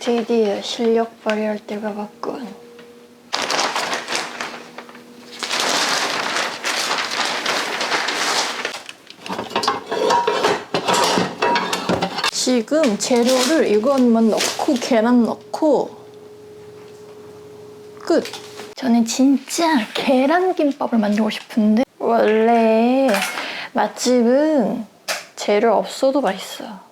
드디어 실력 발휘할 때가 왔군. 지금 재료를 이것만 넣고 계란 넣고 끝. 저는 진짜 계란김밥을 만들고 싶은데 원래 맛집은 재료 없어도 맛있어요.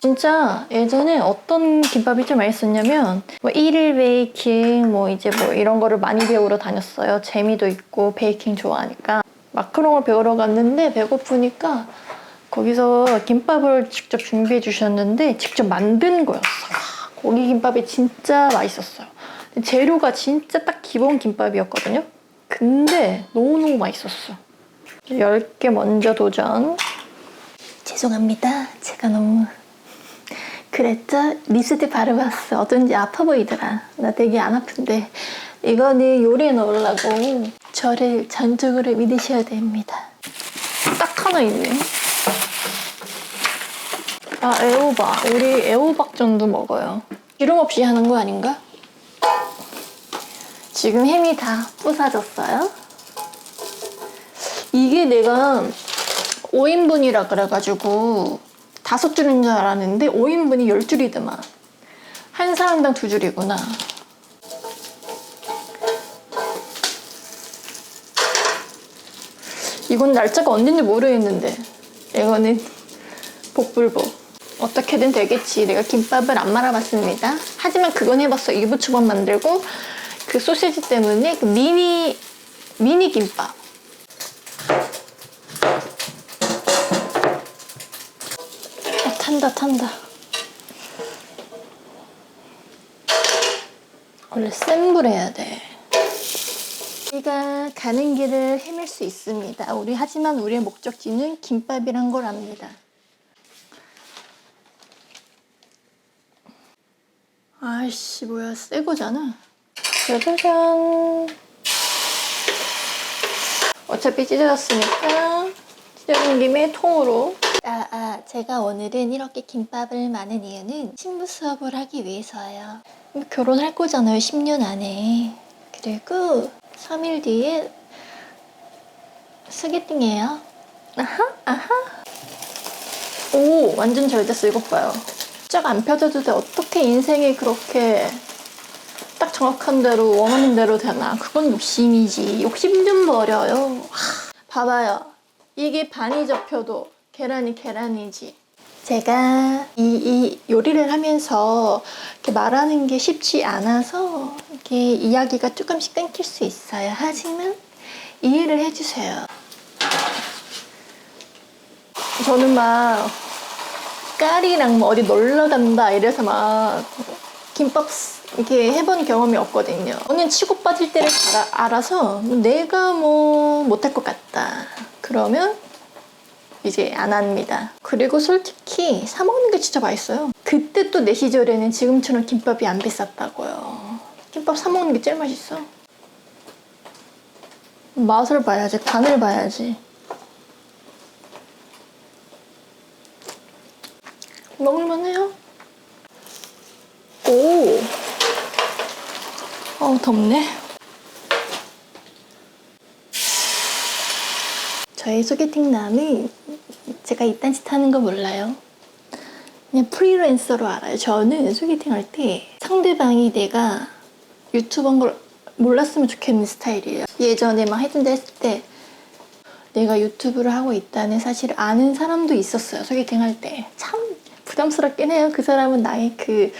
진짜 예전에 어떤 김밥이 좀 맛있었냐면 뭐 일일 베이킹 뭐 이제 뭐 이런 거를 많이 배우러 다녔어요. 재미도 있고 베이킹 좋아하니까 마카롱을 배우러 갔는데 배고프니까 거기서 김밥을 직접 준비해 주셨는데 직접 만든 거였어요. 아, 고기 김밥이 진짜 맛있었어요. 재료가 진짜 딱 기본 김밥이었거든요. 근데 너무너무 맛있었어. 10개 먼저 도전. 죄송합니다. 제가 너무 그랬죠? 리스트 바르고 왔어. 어쩐지 아파 보이더라. 나 되게 안 아픈데. 이거는 요리에 넣으려고 저를 전적으로 믿으셔야 됩니다. 딱 하나 있네. 아, 애호박. 우리 애호박전도 먹어요. 기름 없이 하는 거 아닌가? 지금 햄이 다 부사졌어요. 이게 내가 5인분이라 그래가지고 다섯 줄인 줄 알았는데 5인분이 10줄이더만. 한 사람당 두 줄이구나. 이건 날짜가 언젠지 모르겠는데 이거는 복불복. 어떻게든 되겠지. 내가 김밥을 안 말아봤습니다. 하지만 그건 해봤어. 유부초밥 만들고 그 소시지 때문에 그 미니 미니 김밥. 탄다 탄다. 원래 센 불 해야 돼. 우리가 가는 길을 헤맬 수 있습니다. 우리 하지만 우리의 목적지는 김밥이란 걸 압니다. 아이씨 뭐야 새 거잖아. 짜자잔. 어차피 찢어졌으니까 찢어진 김에 통으로. 아, 아, 제가 오늘은 이렇게 김밥을 많은 이유는 신부 수업을 하기 위해서예요. 결혼할 거잖아요, 10년 안에. 그리고 3일 뒤에 소개팅이에요. 아하, 아하. 오, 완전 잘 됐어. 이것 봐요. 쫙 안 펴져도 돼. 어떻게 인생이 그렇게 딱 정확한 대로 원하는 대로 되나? 그건 욕심이지. 욕심 좀 버려요. 하, 봐봐요. 이게 반이 접혀도 계란이 계란이지. 제가 이, 이 요리를 하면서 이렇게 말하는 게 쉽지 않아서 이렇게 이야기가 조금씩 끊길 수 있어요. 하지만 이해를 해주세요. 저는 막 까리랑 뭐 어디 놀러 간다 이래서 막 김밥 이렇게 해본 경험이 없거든요. 저는 치고 빠질 때를 잘 아- 알아서 내가 뭐 못할 것 같다. 그러면 이제 안 합니다. 그리고 솔직히 사 먹는 게 진짜 맛있어요. 그때 또 내 시절에는 지금처럼 김밥이 안 비쌌다고요. 김밥 사 먹는 게 제일 맛있어. 맛을 봐야지, 간을 봐야지. 먹을만 해요. 오. 어 덥네. 저희 소개팅남이 제가 이딴 짓 하는 거 몰라요. 그냥 프리랜서로 알아요. 저는 소개팅 할 때 상대방이 내가 유튜버인 걸 몰랐으면 좋겠는 스타일이에요. 예전에 막 해준다 했을 때 내가 유튜브를 하고 있다는 사실을 아는 사람도 있었어요. 소개팅 할 때. 참 부담스럽긴 해요. 그 사람은 나의 그,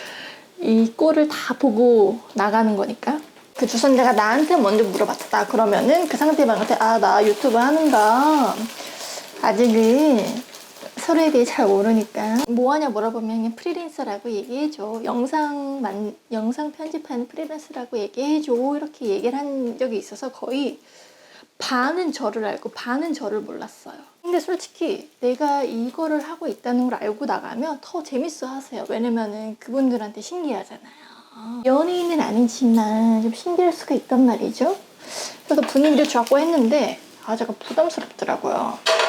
이 꼴을 다 보고 나가는 거니까. 그 주선자가 나한테 먼저 물어봤다. 그러면은 그 상대방한테, 아, 나 유튜브 하는가. 아직은 서로에 대해 잘 모르니까. 뭐 하냐 물어보면 그냥 프리랜서라고 얘기해줘. 영상 만, 영상 편집하는 프리랜서라고 얘기해줘. 이렇게 얘기를 한 적이 있어서 거의 반은 저를 알고 반은 저를 몰랐어요. 근데 솔직히 내가 이거를 하고 있다는 걸 알고 나가면 더 재밌어 하세요. 왜냐면은 그분들한테 신기하잖아요. 연예인은 아니지만 좀 신기할 수가 있단 말이죠. 그래서 분위기를 좋았고 했는데 아 제가 부담스럽더라고요.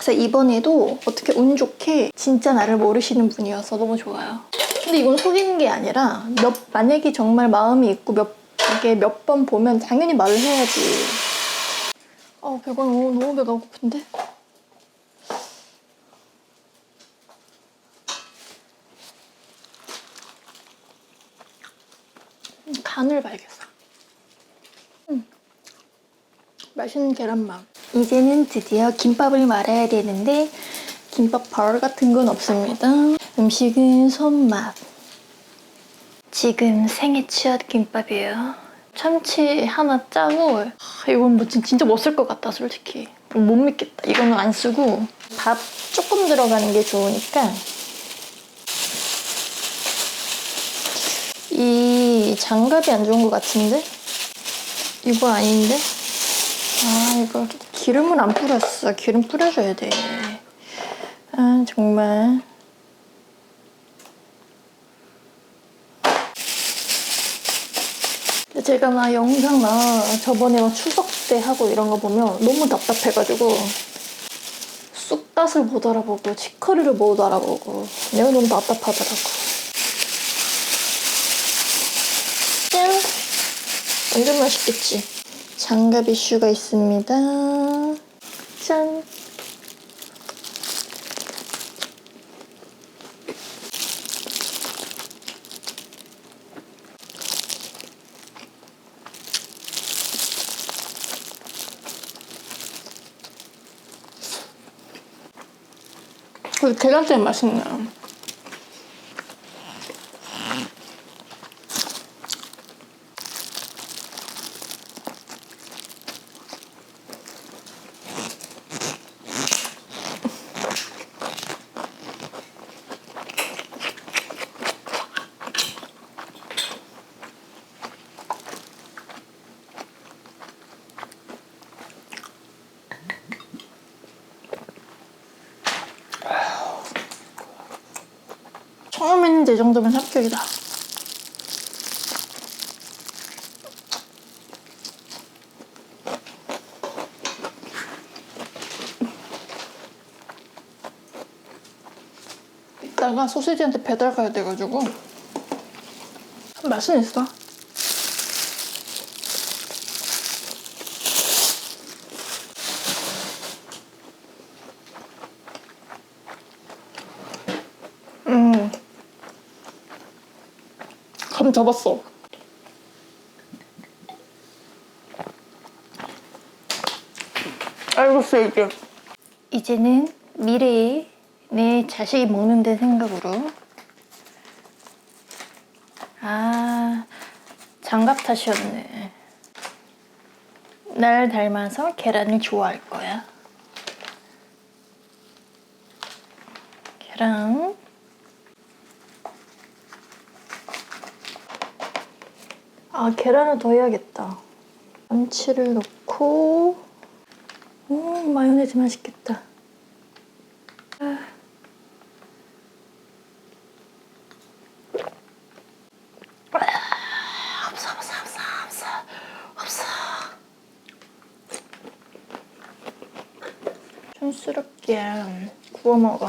그래서 이번에도 어떻게 운 좋게 진짜 나를 모르시는 분이어서 너무 좋아요. 근데 이건 속이는 게 아니라 몇 만약에 정말 마음이 있고 몇 이게 몇 번 보면 당연히 말을 해야지. 어 배가 너무 너무 배가 고픈데. 음, 간을 봐야겠어. 음. 맛있는 계란밥. 이제는 드디어 김밥을 말아야 되는데 김밥 벌 같은 건 없습니다. 음식은 손맛. 지금 생애 치읓 김밥이에요. 참치 하나 짜고 하, 이건 뭐 진- 진짜 못 쓸 것 같다 솔직히 못 믿겠다. 이거는 안 쓰고 밥 조금 들어가는 게 좋으니까 이 장갑이 안 좋은 것 같은데 이거 아닌데 아 이거 기름을 안 뿌렸어. 기름 뿌려줘야 돼. 아 정말. 제가 막 영상 막 저번에 막 추석 때 하고 이런 거 보면 너무 답답해가지고 쑥갓을 못 알아보고 치커리를 못 알아보고 내가 너무 답답하더라고. 짠! 완전 맛있겠지? 장갑 이슈가 있습니다. 짠! 그 계란찜 맛있네요. 이 정도면 합격이다. 이따가 소시지한테 배달 가야 돼가지고 맛은 있어. 음. 감 잡았어. 알겠어 이제. 이제는 미래에 내 자식이 먹는 데 생각으로. 아 장갑 탓이었네. 날 닮아서 계란을 좋아할 거야. 계란. 아 계란을 더 해야겠다. 참치를 넣고 오 마요네즈 맛있겠다. 없어 없어 없어 없어 없어. 촌스럽게 구워 먹어.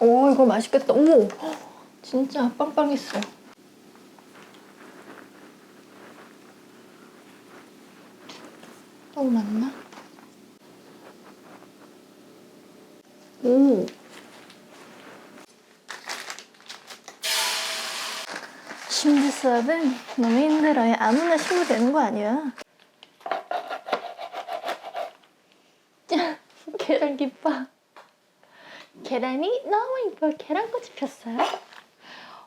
오 이거 맛있겠다. 오 진짜 빵빵했어. 너무 많나? 오. 수업은 너무 힘들어요. 아무나 쉬면 되는 거 아니야. 계란김밥. 계란이 너무 이뻐. 계란꽃이 폈어요.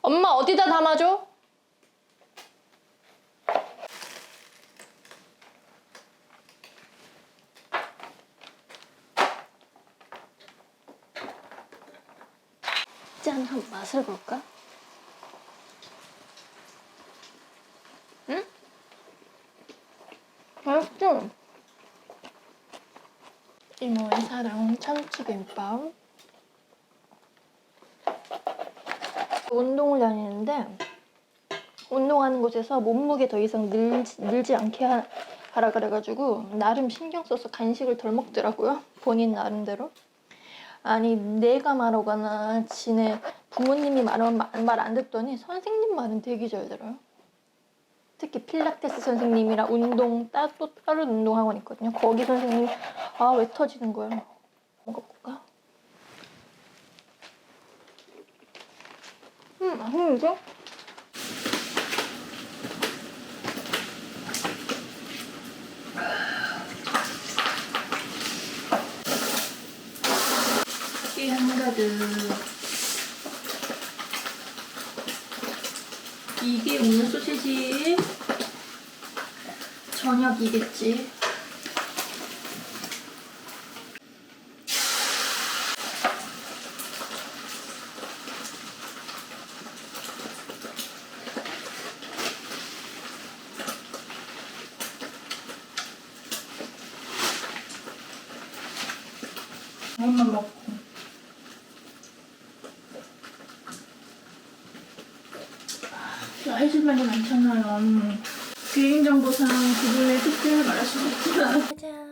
엄마 어디다 담아줘? 짠, 한 맛을 볼까? 응? 맛있죠? 이모의 사랑 참치김밥. 운동을 다니는데 운동하는 곳에서 몸무게 더 이상 늘지, 늘지 않게 하, 하라 그래가지고 나름 신경 써서 간식을 덜 먹더라고요. 본인 나름대로. 아니 내가 말하거나 지네 부모님이 말은 말안 듣더니 선생님 말은 되게 잘 들어요. 특히 필라테스 선생님이랑 운동 따, 또 다른 운동학원 있거든요. 거기 선생님이 아왜 터지는 거야? 먹어볼까? 음 맛있는데? 이 한가득 이게 오늘 소시지 저녁이겠지 이것만 먹고 제가 해줄 말이 많잖아요. 음. 개인정보상 그분의 특징을 말할 수는 없지만. 짜잔.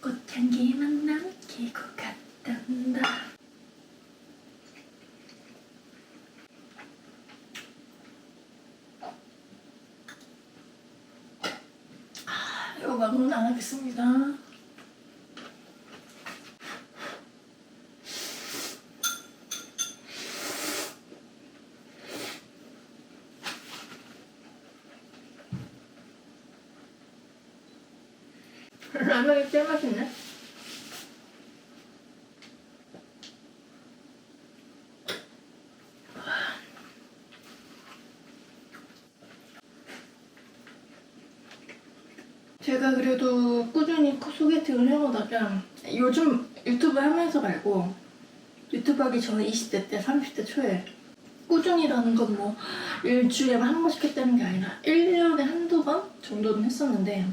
꽃향기만 남기고 갔단다. 아, 이거 말고는 안 하겠습니다. 라면이 제일 맛있네. 제가 그래도 꾸준히 소개팅을 해오다가 요즘 유튜브 하면서 말고 유튜브 하기 전에 20대 때, 30대 초에 꾸준히라는 건 뭐 일주일에 한 번씩 했다는 게 아니라 1년에 한두 번 정도는 했었는데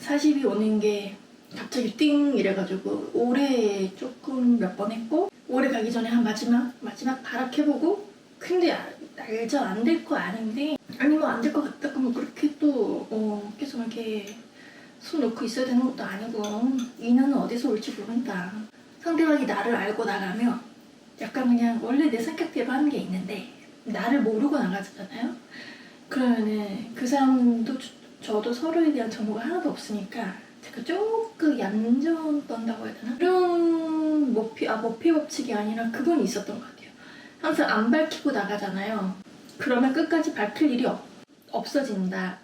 40이 오는 게 갑자기 띵 이래가지고 올해 조금 몇 번 했고 올해 가기 전에 한 마지막 마지막 발악해보고 근데 아- 알죠 안 될 거 아는데 아니 뭐 안 될 것 같다. 그러면 그렇게 또 어, 계속 이렇게 손 놓고 있어야 되는 것도 아니고 인연은 어디서 올지 모른다 상대방이 나를 알고 나가면 약간 그냥 원래 내 성격대로 하는 게 있는데 나를 모르고 나가잖아요 그러면은 그 사람도 저- 저도 서로에 대한 정보가 하나도 없으니까 제가 조금 얌전 떤다고 해야 되나? 이런 모피, 아, 모피 법칙이 아니라 그건 있었던 것 같아요. 항상 안 밝히고 나가잖아요. 그러면 끝까지 밝힐 일이 없, 없어진다.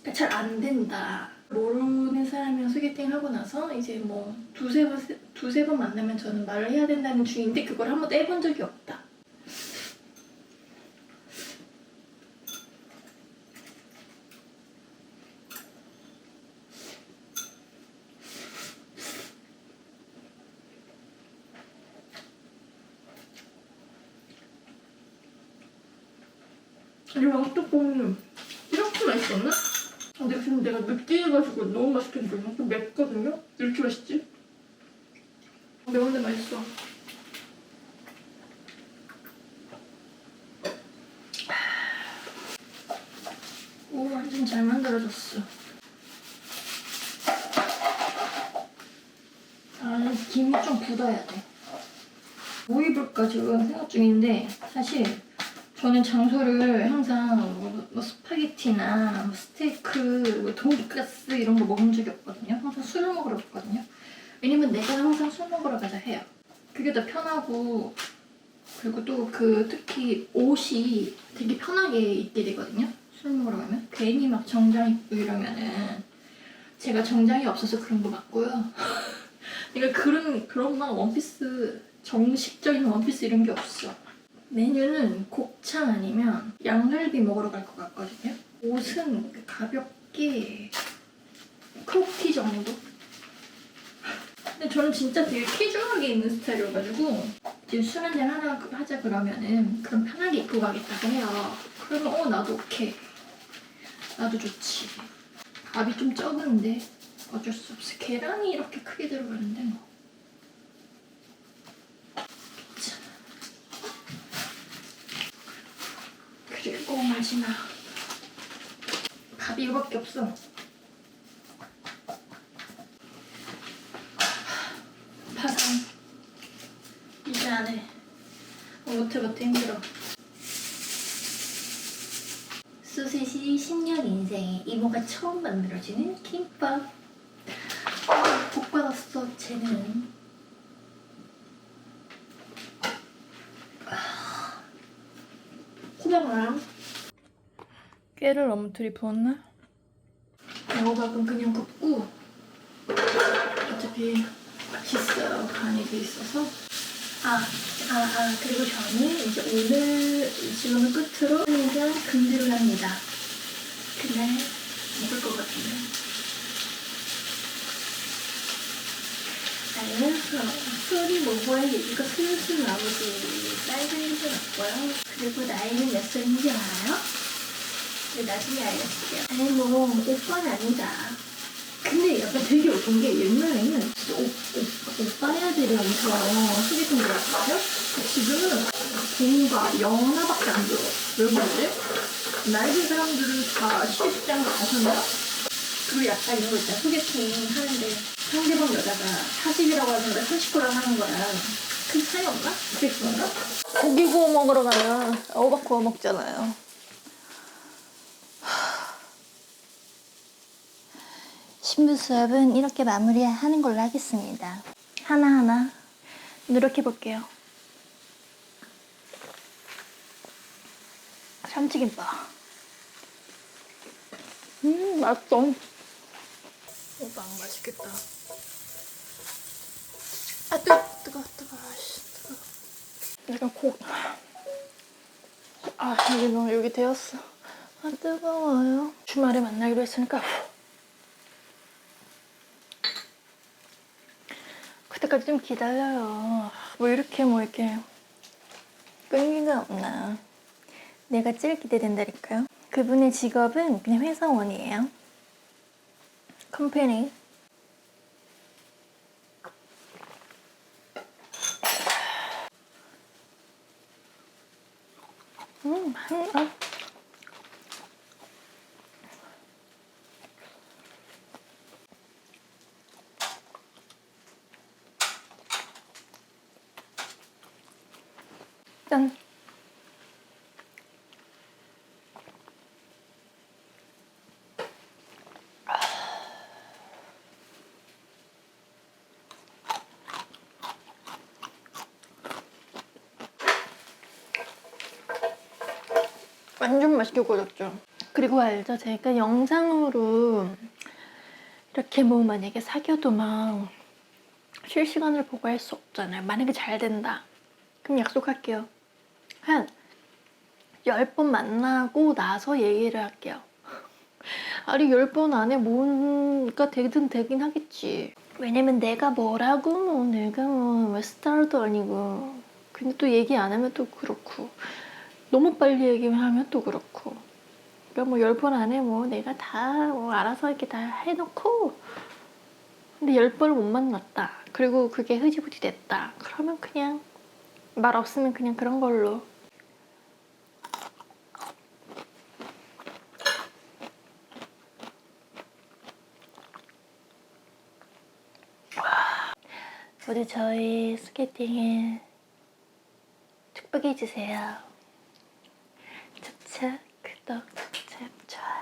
그러니까 잘 안 된다. 모르는 사람이랑 소개팅 하고 나서 이제 뭐 두세 번, 세- 두세 번 만나면 저는 말을 해야 된다는 주의인데 그걸 한 번도 해본 적이 없다. 이 왕뚜껑이 이렇게 맛있었나? 근데 지금 내가 느끼해가지고 너무 맛있게 보이나? 좀 맵거든요? 이렇게 맛있지? 매운데 맛있어. 오, 완전 잘 만들어졌어. 아, 김이 좀 굳어야 돼. 뭐 입을까 지금 생각 중인데, 사실 저는 장소를 항상 뭐, 뭐 스파게티나 뭐 스테이크, 뭐 돈가스 이런 거 먹은 적이 없거든요. 항상 술을 먹으러 갔거든요. 왜냐면 내가 항상 술 먹으러 가자 해요. 그게 더 편하고 그리고 또 그 특히 옷이 되게 편하게 입게 되거든요. 술 먹으러 가면 괜히 막 정장 입고 이러면은 제가 정장이 없어서 그런 거 맞고요. 그러니까 그런 그런 막 원피스 정식적인 원피스 이런 게 없어. 메뉴는 곱창 아니면 양갈비 먹으러 갈 것 같거든요. 옷은 가볍 게 크롭티 정도? 근데 저는 진짜 되게 캐주얼하게 입는 스타일이어가지고 지금 술 한잔 하나 하자 그러면은 그럼 편하게 입고 가겠다고 해요. 그러면 어 나도 오케이. 나도 좋지. 밥이 좀 적은데 어쩔 수 없어. 계란이 이렇게 크게 들어가는데 뭐. 괜찮아. 그리고 마지막 답이 이거밖에 없어. 파산. 이제 안 해. 어, 못해 못해 힘들어. 소세지 10년 인생에 이모가 처음 만들어주는 김밥. 아, 복 받았어 쟤는. 아, 호박랑 깨를 너무 들이부었나? 호박은 그냥 굽고 어차피 맛있어요. 간이 돼 있어서. 아, 아, 아 그리고 저는 이제 오늘 지금을 끝으로 한일간 금지를 합니다. 그날 먹을 거거든요 나는 술이 먹어야 얘기가 슬슬 나오지. 쌀은 일은 없고요. 그리고 나이는 몇 살인지 알아요? 네, 나중에 알려줄게요 아니 뭐 오빠는 아니다 근데 약간 되게 웃긴 게 옛날에는 오, 오, 오빠 애들이라면서 소개팅 들었어요? 지금은 동과 영하밖에 안 들어 왜 그러지? 나이 든 사람들은 다 시집장 가셨나? 그리고 약간 이런 거 있잖아 소개팅 하는데 상대방 여자가 40이라고 하는데 39라고 하는 거야 큰 차이 없나? 그게 그런가? 고기 구워 먹으러 가면 어박 구워 먹잖아요 신부 수업은 이렇게 마무리하는 걸로 하겠습니다. 하나하나 노력해 볼게요. 참치김밥. 음, 맛있어. 오빵 맛있겠다. 아, 뜨거, 뜨거, 뜨거, 씨, 뜨거. 약간 고. 아, 여기 너무 여기 데웠어. 아, 뜨거워요. 주말에 만나기로 했으니까. 때까지 좀 기다려요. 뭐 이렇게 뭐 이렇게 끈기가 없나. 내가 제일 기대된다니까요. 그분의 직업은 그냥 회사원이에요. 컴퍼니. 음, 한, 아. 짠. 완전 맛있게 구워졌죠. 그리고 알죠? 제가 영상으로 이렇게 뭐 만약에 사귀어도 막 실시간으로 보고 할 수 없잖아요. 만약에 잘 된다. 그럼 약속할게요. 한 10번 만나고 나서 얘기를 할게요. 아니 10번 안에 뭔가 되든 되긴 하겠지. 왜냐면 내가 뭐라고 뭐 내가 뭐 스타도 아니고 근데 또 얘기 안 하면 또 그렇고 너무 빨리 얘기하면 또 그렇고 그러니까 뭐 10번 안에 뭐 내가 다 뭐 알아서 이렇게 다 해놓고 근데 10번을 못 만났다. 그리고 그게 흐지부지 됐다. 그러면 그냥 말 없으면 그냥 그런 걸로. 모두 저희 스케이팅에 축복해 주세요. 찰떡 찹찹